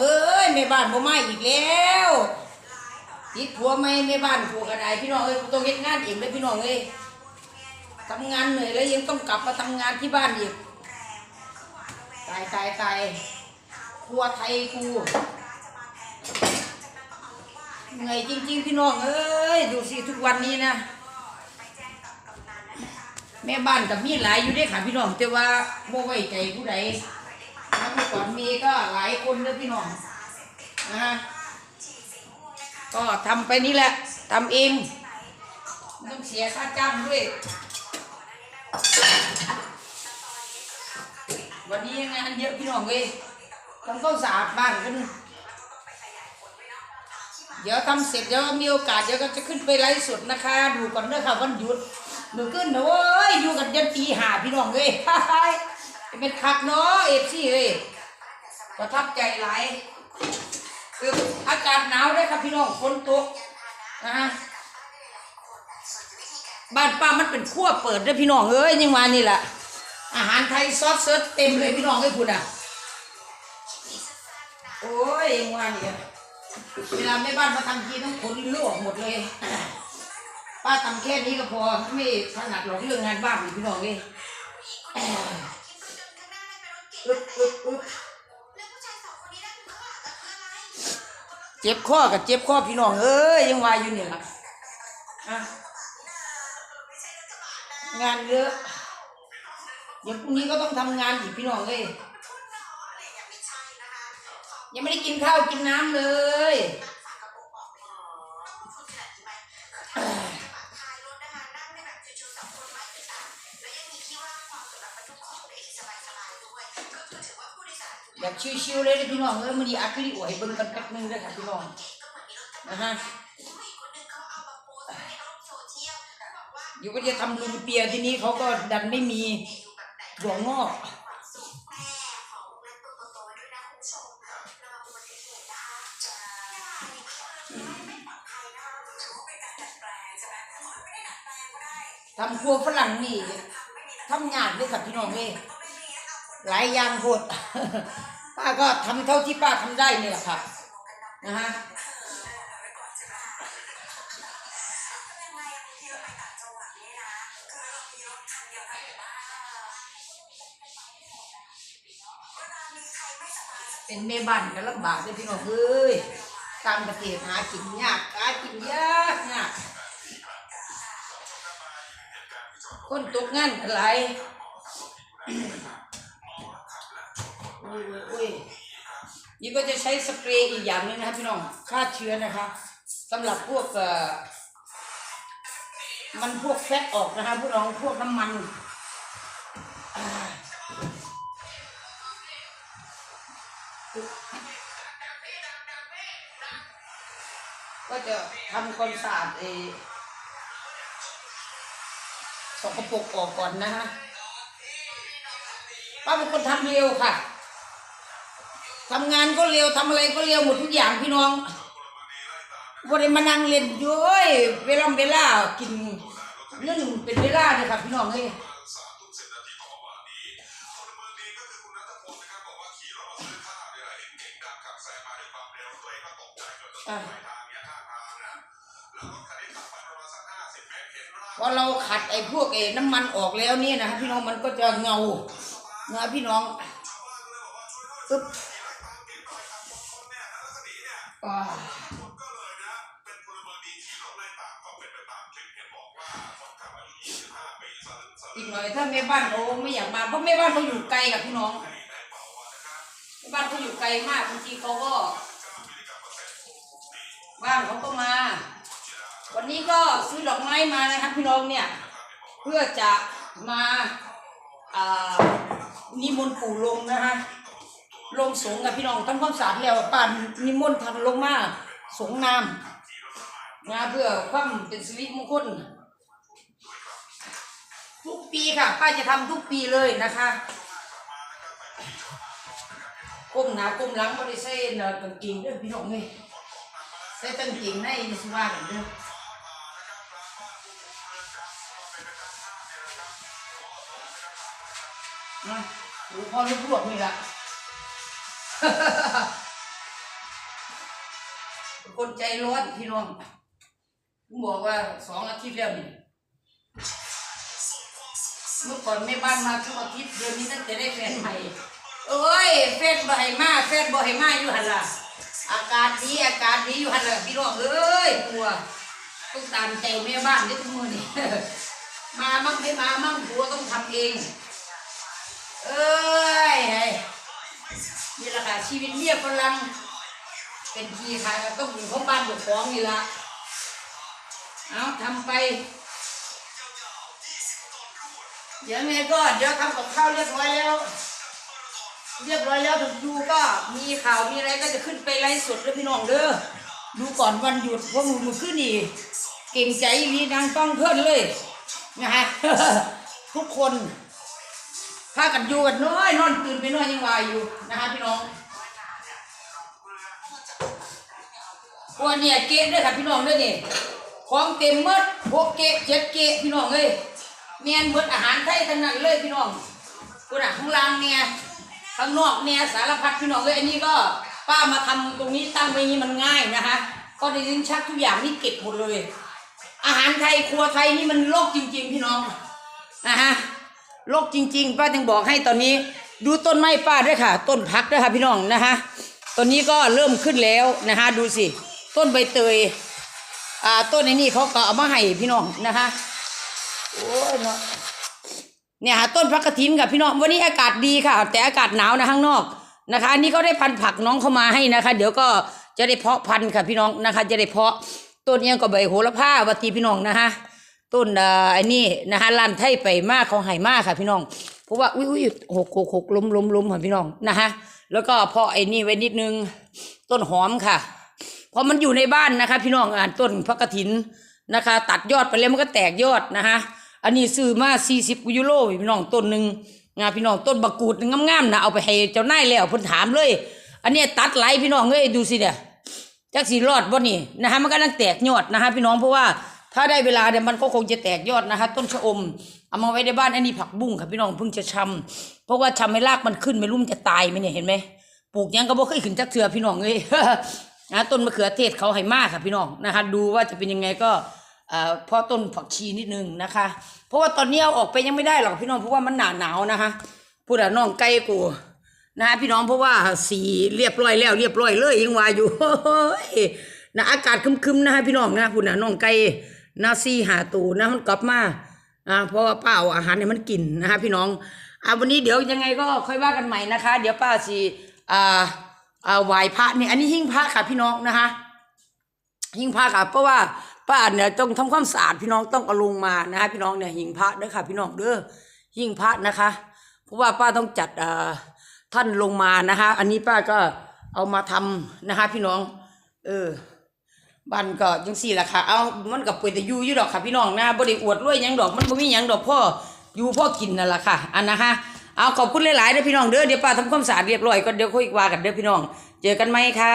โอ้ยพี่น้องเอ้ยแม่บ้านบ่มาอีกแล้วติดผัวไหมแม่บ้านผัวกระไดพี่น้องเอ้ยกูต้องเฮ็ดงานเองเลยพี่น้องเอ้ยทำงานเหนื่อยแล้วยังต้องกลับมาทำงานที่บ้านอีกตายตายตายครัวไทยกูเหนื่อยจริง ๆ พี่น้องเอ้ยดูสิทุกวันนี้นะแม่บ้านกับมีหลายอยู่ด้วยค่ะพี่น้องแต่ว่าบ่ไว้ใจผู้ใด ก่อนมีก็หลายคนเลยพี่น้องนะฮะก็ทำไปนี่แหละทำเองต้องเสียค่าจ้างด้วย วันนี้งานเยอะพี่น้องเลยทำข้าวสารบ้านกันเดี๋ยวทำเสร็จเดี๋ยวมีโอกาสเดี๋ยวก็จะขึ้นไปไลฟ์สดนะคะ ดูก่อนเด้อค่ะวันหยุดมือขึ้นนะเว้ยอยู่กันยันตีหาพี่น้องเลยเป็นคักเนาะเอฟซีเลย ประทับใจหลาย คืออากาศหนาวด้วยครับพี่น้องฝนตกนะฮะบ้านป้ามันเป็นขั้วเปิดด้วยพี่น้องเอ้ยยังมานี่แหละอาหารไทยซอสเซิร์ชเต็มเลยพี่น้องเอ้ยคุณอะโอ้ยยังว่านี่อะเวลาแม่บ้านมาทำทีต้องขนลวกหมดเลย ป้าทำแค่นี้ก็พอไม่ถนัดหรอกเรื่องงานบ้านนี่พี่น้องเอ้ยอึ๊บอึ๊บอึ๊บ เจ็บข้อกับเจ็บข้อพี่น้องเอ้ยยังวายอยู่เนี่ยล่ะอะงานเยอะเดี๋ยวพรุ่งนี้ก็ต้องทำงานอีกพี่น้องเลยยังไม่ได้กินข้าวกินน้ำเลย แบบชิวๆเลยนะพี่น้องเอ้ยมันดีอัดวิดีโอให้เบิ่งกันแป๊บนึงเลยค่ะพี่น้องนะฮะเดี๋ยวก็จะทำลุงเปียทีนี้เขาก็ดันไม่มีหัวงอกทำครัวฝรั่งนี่ ทำงานด้วยค่ะพี่น้องเอ้ยหลายอย่างโพดป้าก็ทำเท่าที่ป้าทำได้นี่แหละค่ะนะฮะเป็นแม่บ้านก็ลำบากเลยพี่น้องเอ้ยตางประเทศหากินยากหากินยากยาก คนตกงานอะไรอุ้ยอุ้ยอุ้ยนี่ก็จะใช้สเปรย์อีกอย่างนึงนะครับพี่น้องฆ่าเชื้อนะคะสำหรับพวกเอ่อมันพวกแฟตออกนะคะพวกน้องพวกน้ำมันก็จะทำความสะอาดเออ สกปรกออกก่อนนะฮะป้าเป็นคนทำเร็วค่ะทำงานก็เร็วทำอะไรก็เร็วหมดทุกอย่างพี่น้องวันนี้มานั่งเล่นย้อยเวลาเวลากินเรื่องเป็นเวลาเลยค่ะพี่น้องเลยอะ พอเราขัดไอ้พวกไอ้น้ำมันออกแล้วเนี่ยนะครับพี่น้องมันก็จะเงานะพี่น้องปึ๊บอ่าอีกหน่อยถ้าแม่บ้านเขาไม่อยากมาเพราะแม่บ้านเขาอยู่ไกลกับพี่น้องแม่บ้านเขาอยู่ไกลมากบางทีเขาก็บ้านเขาก็มา วันนี้ก็ซื้อดอกไม้มานะครับพี่น้องเนี่ย เพื่อจะมาอ่านิมนต์ปู่ลงนะฮะลงสงกับพี่น้องทำความสะอาดแล้วป่านนิมนต์ทำลงมาสงน้ำนะเพื่อความเป็นสิริมงคลทุกปีค่ะ ป้าจะทำทุกปีเลยนะคะก้มหนาก้มหลังไม่ได้ใส่เอ่อกางเกงเด้อพี่น้องเลยใส่กางเกงในสิว่ากันเด้อ นะหรือพอลูกลวกนี่แหละคนใจร้อนพี่น้องผมบอกว่าสองอาทิตย์แล้วนี่เมื่อก่อนแม่บ้านมาทุกอาทิตย์เดือนนี้ตั้งแต่ได้แฟนใหม่เอ้ยแฟนบ่ให้มาแฟนบ่ให้มาอยู่หันล่ะ อากาศดีอากาศดีอยู่หันล่ะพี่น้องเอ้ยกลัวต้องตามใจแม่บ้านได้ทุกมือนี่มามั่งไม่มามั่งผัวต้องทำเอง เอ้ยนี่แหละค่ะชีวิตเมียฝรั่งเป็นทีค่ะต้องอยู่ของบ้านอยู่ของนี่ละเอาทำไป เดี๋ยวแม่ก็เดี๋ยวทำกับข้าวเรียบร้อยแล้ว เรียบร้อยแล้วดูก็มีข่าวมีอะไรก็จะขึ้นไปไลฟ์สดด้วพี่น้องเด้อดูก่อนวันหยุดเพรามึงมือขึ้นนี่เก่งใจมีนางต้องเพื่อนเลยนะฮะทุกคน พากันอยู่กันน้อยนอนตื่นไปน้อยยังวายอยู่นะฮะพี่น้องวันเนี่ยเกะด้วยค่ะพี่น้องด้วยนี่ของเต็มหมดหกเกะเจ็ดเกะพี่น้องเลยเมียนหมดอาหารไทยทั้งนั้นเลยพี่น้องคุณอะข้างล่างเนี่ยข้างนอกเนี่ยสารพัดพี่น้องเลยอันนี้ก็ป้ามาทำตรงนี้ตั้งไว้นี้มันง่ายนะคะก็ได้ยินชักทุกอย่างนี่เก็บหมดเลย อาหารไทยครัวไทยนี่มันโลกจริง ๆ พี่น้องนะฮะ ลกจริง ๆ ป้าจึงบอกให้ตอนนี้ ดูต้นไม้ป้าด้วยค่ะ ต้นพักด้วยค่ะพี่น้องนะคะตอนนี้ก็เริ่มขึ้นแล้วนะคะดูสิ ต้นใบเตยอ่าต้นไอ้นี่เขาก็เอามาให้พี่น้องนะคะโอ้ยเนาะเนี่ยค่ะต้นพักกระถินกับพี่น้องวันนี้อากาศดีค่ะ แต่อากาศหนาวนะข้างนอกนะคะอันนี้เขาได้พันผักน้องเข้ามาให้นะคะ เดี๋ยวก็จะได้เพาะพันธุ์ค่ะพี่น้องนะคะ จะได้เพาะต้นเอียงก็ใบโหระพาวัตีพี่น้องนะคะ ต้นอ่าไอ้นี่นะคะลานไทยไปมากเขาให้มากค่ะพี่น้อง เพราะว่าอุ้ยอุ้ยหกหกหกล้มล้มล้มค่ะพี่น้องนะคะแล้วก็เพาะไอ้นี่ไว้นิดนึงต้นหอมค่ะพอมันอยู่ในบ้านนะคะ พี่น้องอ่านต้นพระกฐินนะคะ ตัดยอดไปแล้วมันก็แตกยอดนะคะอันนี้ซื้อมา40ยูโรพี่น้องต้นหนึ่งนพี่น้องต้นบักกูดงามๆนะเอาไปให้เจ้านายแล้วเพิ่นถามเลย อันนี้ตัดไหลพี่น้องเอ้ยดูสิเนี่ยจักสีรอดบ่นี่นะคะมันก็ลังแตกยอดนะคะพี่น้องเพราะว่า ถ้าได้เวลาเนี่ยมันก็คงจะแตกยอดนะคะ ต้นชะอม เอามาไว้ในบ้านอันนี้ผักบุ้งค่ะพี่น้องเพิ่งจะชำเพราะว่าชำไม่รากมันขึ้นไม่รู้มันจะตายไหมเนี่ยเห็นไหมปลูกยังก็บ่เคยขึ้นจักเทือพี่น้องเอ้ยนะต้นมะเขือเทศเขาให้มากค่ะพี่น้องนะคะ ดูว่าจะเป็นยังไงก็เอ่อเพราะต้นผักชีนิดนึงนะคะ เพราะว่าตอนนี้เอาออกไปยังไม่ได้หรอกพี่น้องเพราะว่ามันหนาหนาวนะคะพูดอะน้องไก่กูนะะพี่น้องเพราะว่าสีเรียบร้อยแล้วเรียบร้อยเลยยังว่าอยู่นะอากาศคึมๆนะคะพี่น้องนะพูดอะน้องไก่ นาซีหาตูนะมันกลับมาอ่าเพราะว่าป้าเอาอาหารให้มันกินนะคะพี่น้องอ่าวันนี้เดี๋ยวยังไงก็ค่อยว่ากันใหม่นะคะ เดี๋ยวป้าสีอ่าอ่าไหวพระเนี่ยอันนี้หิ้งพระค่ะพี่น้องนะคะหิ้งพระค่ะเพราะว่าป้าเนี่ยต้องทำความสะอาดพี่น้องต้องเอาลงมานะคะพี่น้องเนี่ยหิ้งพระเด้อค่ะ พี่น้องเด้อหิ้งพระนะคะ เพราะว่าป้าต้องจัดอ่าท่านลงมานะคะ อันนี้ป้าก็เอามาทำนะคะ พี่น้อง เออ บ้านก็ยังสี่แหละค่ะ เอามันกับป่วยแต่อยู่อยู่ดอกค่ะพี่น้องนะบ่ได้อวดรวยยังดอก มันบ่มียังดอกพ่ออยู่พ่อกินนั่นแหละค่ะ อันนะคะเอาขอบคุณหลายๆนะพี่น้องเด้อ เดี๋ยวป้าทำความสะอาดเรียบร้อยก็เดี๋ยวค่อยว่ากันเด้อพี่น้อง เจอกันไหมค่ะ